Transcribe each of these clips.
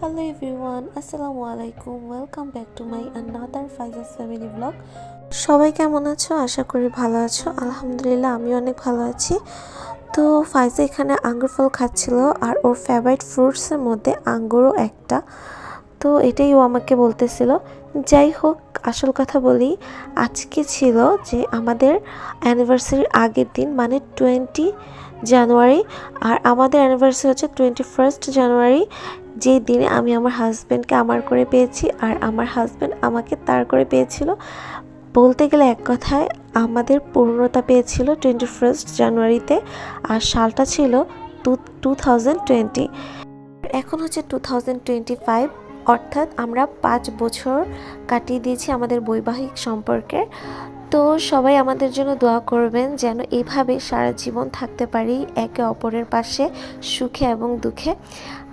Hello everyone আসসালামু আলাইকুম welcome back to my another Faiza's family vlog সবাই কেমন আছো? আশা করি ভালো আছো। আলহামদুলিল্লাহ আমি অনেক ভালো আছি। তো ফাইজা এখানে আঙ্গুর ফল খাচ্ছিল আর ওর ফেভারিট ফ্রুটসের মধ্যে আঙ্গুরও একটা। তো এটাই ও আমাকে বলতেছিল। যাই হোক, আসল কথা বলি, আজকে ছিল যে আমাদের অ্যানিভার্সারির আগের দিন মানে টোয়েন্টি জানুয়ারি আর আমাদের অ্যানিভার্সারি হচ্ছে টোয়েন্টি ফার্স্ট জানুয়ারি যে দিনে আমি আমার হাজব্যান্ডকে আমার করে পেয়েছি আর আমার হাজব্যান্ড আমাকে তার করে পেয়েছিল, বলতে গেলে এক কথায় আমাদের পূর্ণতা পেয়েছিল টোয়েন্টি ফার্স্ট জানুয়ারিতে আর সালটা ছিল টু টু থাউজেন্ড টোয়েন্টি এখন হচ্ছে টু থাউজেন্ড টোয়েন্টি ফাইভ অর্থাৎ আমরা পাঁচ বছর কাটিয়ে দিয়েছি আমাদের বৈবাহিক সম্পর্কে তো সবাই আমাদের জন্য দোয়া করবেন যেন এভাবে সারা জীবন থাকতে পারি একে অপরের পাশে সুখে এবং দুঃখে।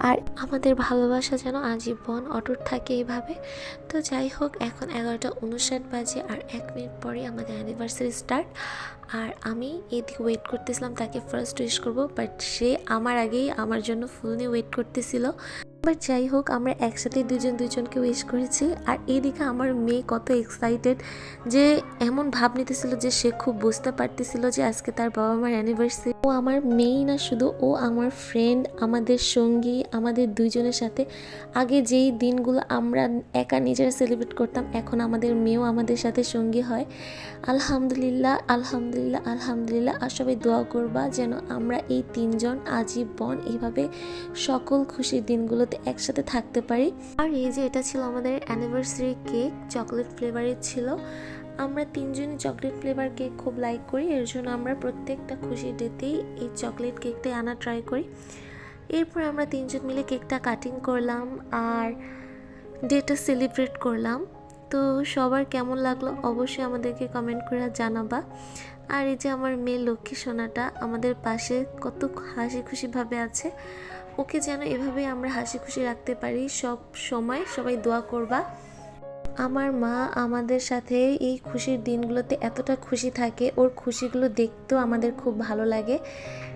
আর আমাদের ভালোবাসা যেন আজীবন অটুট থাকে এইভাবে। তো যাই হোক, এখন এগারোটা উনষাট বাজে আর এক মিনিট পরে আমাদের অ্যানিভার্সারি স্টার্ট আর আমি এদিকে ওয়েট করতেছিলাম, তাকে ফার্স্ট উইশ করব বাট সে আমার আগেই আমার জন্য ফুল নিয়ে ওয়েট করতেছিল। বাট যাই হোক, আমরা একসাথে দুজন দুজনকে উইশ করেছি। আর এইদিকে আমার মেয়ে কত এক্সাইটেড যে এমন ভাব নিতেছিল যে সে খুব বুঝতে পারতেছিল যে আজকে তার বাবা মার অ্যানিভার্সারি ও আমার মেয়েই না, শুধু ও আমার ফ্রেন্ড আমাদের সঙ্গী, আমাদের দুজনের সাথে। আগে যেই দিনগুলো আমরা একা নিজেরা সেলিব্রেট করতাম, এখন আমাদের মেয়েও আমাদের সাথে সঙ্গী হয়। আলহামদুলিল্লাহ আলহামদুলিল্লাহ আলহামদুলিল্লাহ। আর সবাই দোয়া করবা যেন আমরা এই তিনজন আজীবন এইভাবে সকল খুশির দিনগুলোতে একসাথে থাকতে পারি। আর এই যে এটা ছিল আমাদের অ্যানিভার্সারি কেক চকলেট ফ্লেভারের ছিল। আমরা তিনজনই চকলেট ফ্লেভার কেক খুব লাইক করি। এর জন্য আমরা প্রত্যেকটা খুশির ডেতেই এই চকলেট কেকটাই আনা ট্রাই করি। এরপর আমরা তিনজন মিলে কেকটা কাটিং করলাম আর ডেটা সেলিব্রেট করলাম। তো সবার কেমন লাগল অবশ্যই আমাদেরকে কমেন্ট করে জানাবা। আর এই যে আমার মেয়ে লক্ষ্মী সোনাটা আমাদের পাশে কত হাসি খুশিভাবে আছে। ওকে যেন এভাবে আমরা হাসি খুশি রাখতে পারি সব সময় সবাই দোয়া করবা। আমার মা আমাদের সাথে এই খুশির দিনগুলোতে এতটা খুশি থাকে। ওর খুশিগুলো দেখতেও আমাদের খুব ভালো লাগে।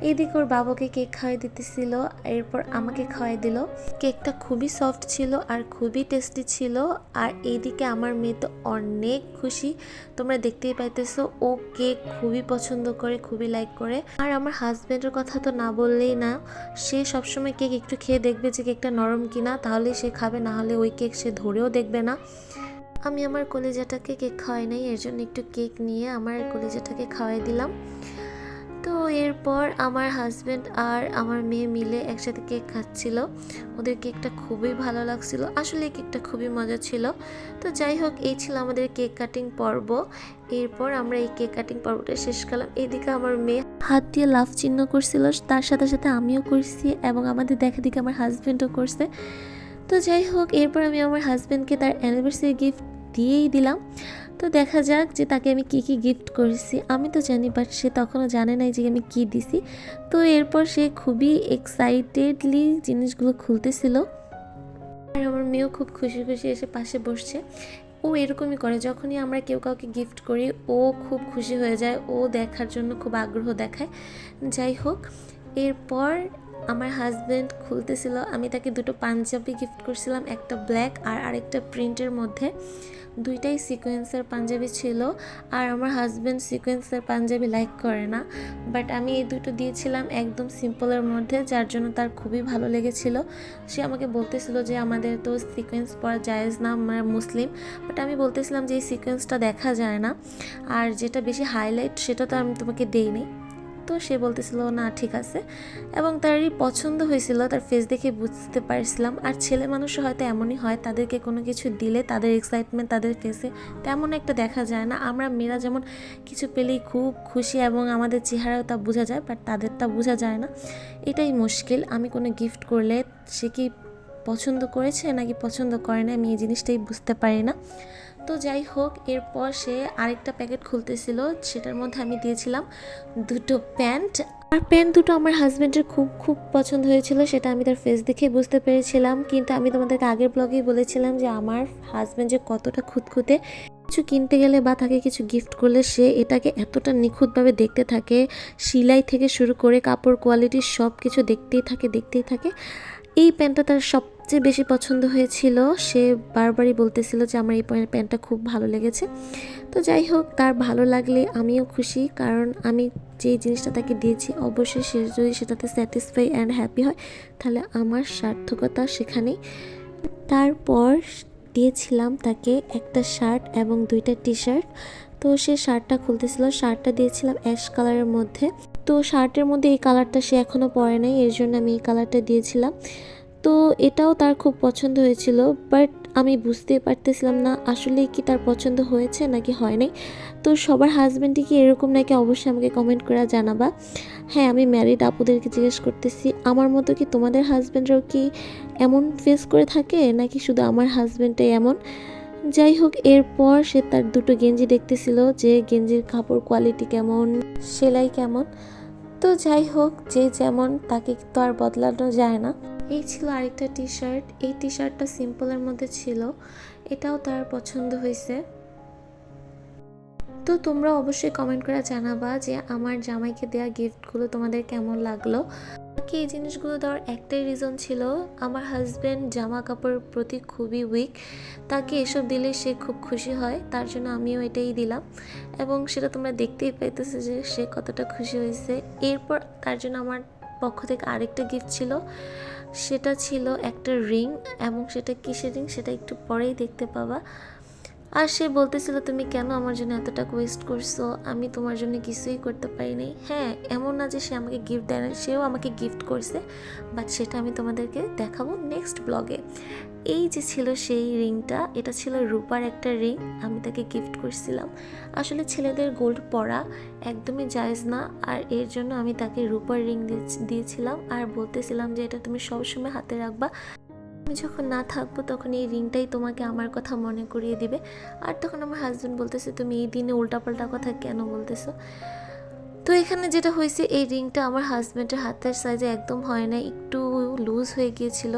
এইদিকে ওর বাবাকে কেক খাওয়াই দিতেছিল, এরপর আমাকে খাওয়াই দিল। কেকটা খুবই সফট ছিল আর খুবই টেস্টি ছিল। আর এইদিকে আমার মেয়ে তো অনেক খুশি। তোমরা দেখতেই পাইতেছো, ও কেক খুবই পছন্দ করে, খুবই লাইক করে। আর আমার হাজব্যান্ডের কথা তো না বললেই না, সে সবসময় কেক একটু খেয়ে দেখবে যে কেকটা নরম কিনা তাহলে সে খাবে, না হলে ওই কেক সে ধরেও দেখবে না। আমি আমার কলেজাটাকে কেক খাওয়াই নাই, এর জন্য একটু কেক নিয়ে আমার কলেজাটাকে খাওয়াই দিলাম। তো এরপর আমার হাজব্যান্ড আর আমার মেয়ে মিলে একসাথে কেক খাচ্ছিল। ওদের কেকটা খুবই ভালো লাগছিল। আসলে কেকটা খুবই মজা ছিল। তো যাই হোক, এই ছিল আমাদের কেক কাটিং পর্ব। এরপর আমরা এই কেক কাটিং পর্বটা শেষ করলাম। এদিকে আমার মেয়ে হাত দিয়ে লাভ চিহ্ন করছিল, তার সাথে সাথে আমিও করছি এবং আমাদের দেখা দিকে আমার হাজব্যান্ডও করছে। তো যাই হোক, এরপর আমি আমার হাজব্যান্ডকে তার অ্যানিভার্সারি গিফট দিয়েই দিলাম। তো দেখা যাক যে তাকে আমি কি কি গিফট করেছি। আমি তো জানি বাট সে তখনও জানে নাই যে আমি কি দিছি। তো এরপর সে খুবই এক্সাইটেডলি জিনিসগুলো খুলতেছিল। আর আমার মেয়েও খুব খুশি খুশি এসে পাশে বসছে। ও এরকমই করে, যখনই আমরা কেউ কাউকে গিফট করি, ও খুব খুশি হয়ে যায়। ও দেখার জন্য খুব আগ্রহ দেখায়। যাই হোক, এরপর আমার হাজব্যান্ড খুলতেছিল, আমি তাকে দুটো পাঞ্জাবি গিফট করছিলাম, একটা ব্ল্যাক আর আরেকটা প্রিন্টের মধ্যে। দুইটাই সিকোয়েন্সের পাঞ্জাবি ছিল, আর আমার হাজব্যান্ড সিকোয়েন্সের পাঞ্জাবি লাইক করে না। বাট আমি এই দুটো দিয়েছিলাম একদম সিম্পলের মধ্যে, যার জন্য তার খুবই ভালো লেগেছিল। সে আমাকে বলতেছিল যে আমাদের তো সিকোয়েন্স পরা জায়েজ না, আমরা মুসলিম। বাট আমি বলতেছিলাম যে এই সিকোয়েন্সটা দেখা যায় না। আর যেটা বেশি হাইলাইট সেটা তো আমি তোমাকে দেইনি। তো সে বলতেছিল, না, ঠিক আছে। এবং তারই পছন্দ হয়েছিল, তার ফেস দেখে বুঝতে পারছিলাম। আর ছেলে মানুষ হয়তো এমনই হয়, তাদেরকে কোনো কিছু দিলে তাদের এক্সাইটমেন্ট তাদের ফেসে তেমন একটা দেখা যায় না। আমরা মেয়েরা যেমন কিছু পেলেই খুব খুশি এবং আমাদের চেহারাও তা বোঝা যায় বাট তাদের তা বোঝা যায় না। এটাই মুশকিল। আমি কোনো গিফট করলে সে কি পছন্দ করেছে নাকি পছন্দ করে না আমি এই জিনিসটাই বুঝতে পারি না। তো যাই হোক, এরপর সে আরেকটা প্যাকেট খুলতেছিল। সেটার মধ্যে আমি দিয়েছিলাম দুটো প্যান্ট। আর প্যান্ট দুটো আমার হাজব্যান্ডের খুব খুব পছন্দ হয়েছিল, সেটা আমি তার ফেস দেখে বুঝতে পেরেছিলাম। কিন্তু আমি তোমাদেরকে আগের ব্লগেই বলেছিলাম যে আমার হাজব্যান্ড যে কতটা খুঁতখুঁতে কিছু কিনতে গেলে বা তাকে কিছু গিফট করলে সে এটাকে এতটা নিখুঁতভাবে দেখতে থাকে, সিলাই থেকে শুরু করে কাপড় কোয়ালিটি সব কিছু দেখতেই থাকে দেখতেই থাকে। এই প্যান্টটা তার সবচেয়ে বেশি পছন্দ হয়েছিল। সে বারবারই বলতেছিল যে আমার এই প্যান্টটা খুব ভালো লেগেছে। তো যাই হোক, তার ভালো লাগলে আমিও খুশি, কারণ আমি যে জিনিসটা তাকে দিয়েছি, অবশ্যই সে যদি সেটাতে স্যাটিসফাই অ্যান্ড হ্যাপি হয়, তাহলে আমার সার্থকতা সেখানেই। তারপর দিয়েছিলাম তাকে একটা শার্ট এবং দুইটা টি শার্ট তো সে শার্টটা খুলতেছিল, শার্টটা দিয়েছিলাম অ্যাশ কালারের মধ্যে। তো শার্টের মধ্যে এই কালারটা সে এখনও পরে নাই, এর জন্য আমি এই কালারটা দিয়েছিলাম। তো এটাও তার খুব পছন্দ হয়েছিল, বাট আমি বুঝতে পারতেছিলাম না আসলে কি তার পছন্দ হয়েছে নাকি হয় নাই। তো সবার হাজব্যান্ডই কি এরকম নাকি অবশ্যই আমাকে কমেন্ট করে জানাবা। হ্যাঁ আমি ম্যারিড আপুদেরকে জিজ্ঞেস করতেছি, আমার মতো কি তোমাদের হাজব্যান্ডরাও কি এমন ফেস করে থাকে নাকি শুধু আমার হাজব্যান্ডটাই এমন? যাই হোক, এরপর সে তার দুটো গেঞ্জি দেখতেছিল যে গেঞ্জির কাপড় কোয়ালিটি কেমন, সেলাই কেমন। তো যাই হোক, যে যেমন তাকে তো আর বদলানো যায় না। এই ছিল আরেকটা টি শার্ট এই টি শার্টটা সিম্পলের মধ্যে ছিল। এটাও তার পছন্দ হয়েছে। তো তোমরা অবশ্যই কমেন্ট করে জানাবা যে আমার জামাইকে দেওয়া গিফটগুলো তোমাদের কেমন লাগল। বাকি এই জিনিসগুলো দেওয়ার একটাই রিজন ছিল, আমার হাজব্যান্ড জামা কাপড়ের প্রতি খুবই উইক তাকে এসব দিলে সে খুব খুশি হয়, তার জন্য আমিও এটাই দিলাম। এবং সেটা তোমরা দেখতেই পাইতেছো যে সে কতটা খুশি হয়েছে। এরপর তার জন্য আমার পক্ষ থেকে আরেকটা গিফট ছিল, সেটা ছিল একটা রিং এবং সেটা কিসের রিং সেটা একটু পরেই দেখতে পাবা। আর সে বলতেছিল, তুমি কেন আমার জন্য এত টাকা ওয়েস্ট করছ? আমি তোমার জন্য কিছুই করতে পারিনি হ্যাঁ এমন না যে সে আমাকে গিফট দেয় না সেও আমাকে গিফট করছে বাট সেটা আমি তোমাদেরকে দেখাবো নেক্সট ব্লগে এই যে ছিল সেই রিংটা, এটা ছিল রূপার একটা রিং, আমি তাকে গিফট করছিলাম। আসলে ছেলেদের গোল্ড পরা একদমই জায়েজ না, আর এর জন্য আমি তাকে রূপার রিং দিয়েছিলাম, আর বলতেছিলাম যে এটা তুমি সবসময় হাতে রাখবা। আমি যখন না থাকব তখন এই রিংটাই তোমাকে আমার কথা মনে করিয়ে দিবে। আর তখন আমার হাজব্যান্ড বলতেছে, তুমি এই দিনে উল্টাপাল্টা কথা কেন বলতেছো? তো এখানে যেটা হয়েছে, এই রিংটা আমার হাজব্যান্ডের হাতের সাইজে একদম হয় না একটু লুজ হয়ে গিয়েছিল।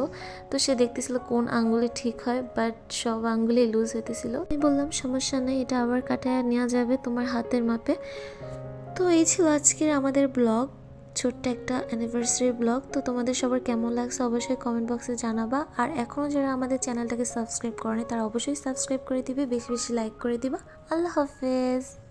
তো সে দেখতেছিল কোন আঙ্গুলে ঠিক হয় বাট সব আঙ্গুলেই লুজ হইতেছিল। আমি বললাম, সমস্যা নেই, এটা আবার কাটায় নেওয়া যাবে তোমার হাতের মাপে। তো এই ছিল আজকের আমাদের ব্লগ ছোট্ট একটা অ্যানিভার্সারি ব্লগ তো তোমাদের সবার কেমন লাগছে অবশ্যই কমেন্ট বক্সে জানাবা। আর এখনও যারা আমাদের চ্যানেলটাকে সাবস্ক্রাইব করেনি, তারা অবশ্যই সাবস্ক্রাইব করে দিবে, বেশি বেশি লাইক করে দিবা। আল্লাহ হাফেজ।